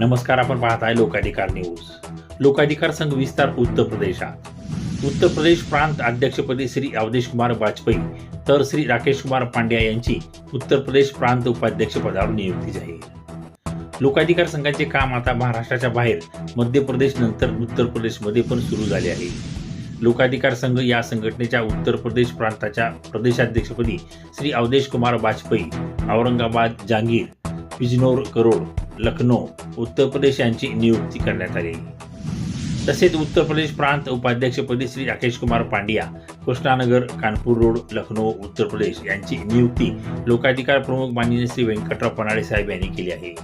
नमस्कार आपण पाहत आहे लोकाधिकार न्यूज. लोकाधिकार संघ विस्तार उत्तर प्रदेशात. उत्तर प्रदेश प्रांत अध्यक्षपदी श्री अवधेश कुमार वाजपेयी तर श्री राकेश कुमार पांड्या यांची उत्तर प्रदेश प्रांत उपाध्यक्ष पदावर नियुक्ती जाहीर. लोकाधिकार संघाचे काम आता महाराष्ट्राच्या बाहेर मध्य प्रदेश नंतर उत्तर प्रदेशमध्ये पण सुरू झाले आहे. लोकाधिकार संघ या संघटनेच्या उत्तर प्रदेश प्रांताच्या प्रदेशाध्यक्षपदी श्री अवधेश कुमार वाजपेयी औरंगाबाद जहांगीर बिजनोर करोड लखनौ उत्तर प्रदेश यांची नियुक्ती करण्यात आली. तसेच उत्तर प्रदेश प्रांत उपाध्यक्षपदी श्री राकेश कुमार पांड्या कृष्णानगर कानपूर रोड लखनौ उत्तर प्रदेश यांची नियुक्ती लोकाधिकार प्रमुख माननीय श्री व्यंकटराव पनाळे साहेब यांनी केली आहे.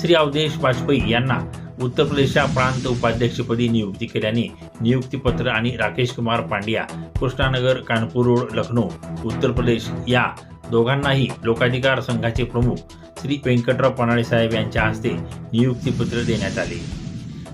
श्री अवधेश वाजपेयी यांना उत्तर प्रदेशच्या प्रांत उपाध्यक्षपदी नियुक्ती केल्याने नियुक्तीपत्र आणि राकेश कुमार पांड्या कृष्णानगर कानपूर रोड लखनौ उत्तर प्रदेश या दोघांनाही लोकाधिकार संघाचे प्रमुख श्री व्यंकटराव पनाळे साहेब यांच्या हस्ते नियुक्तीपत्र देण्यात आले.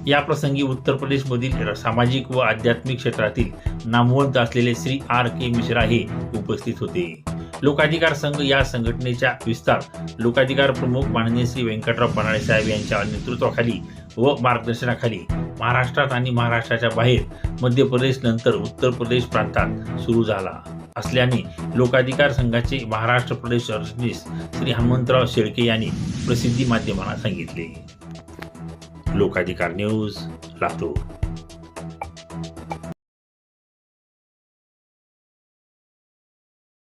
या प्रसंगी उत्तर प्रदेशमधील सामाजिक व आध्यात्मिक क्षेत्रातील नामवंत असलेले श्री आर के मिश्रा हे उपस्थित होते. लोकाधिकार संघ या संघटनेच्या विस्तार लोकाधिकार प्रमुख माननीय श्री व्यंकटराव पनाळे साहेब यांच्या नेतृत्वाखाली व मार्गदर्शनाखाली महाराष्ट्रात आणि महाराष्ट्राच्या बाहेर मध्य प्रदेश नंतर उत्तर प्रदेश प्रांतात सुरू झाला. असल्याने लोकाधिकार संघाचे महाराष्ट्र प्रदेश सरचिटणीस श्री हनुमंतराव शेळके यांनी प्रसिद्धी माध्यमांना सांगितले. लोकाधिकार न्यूज लातूर.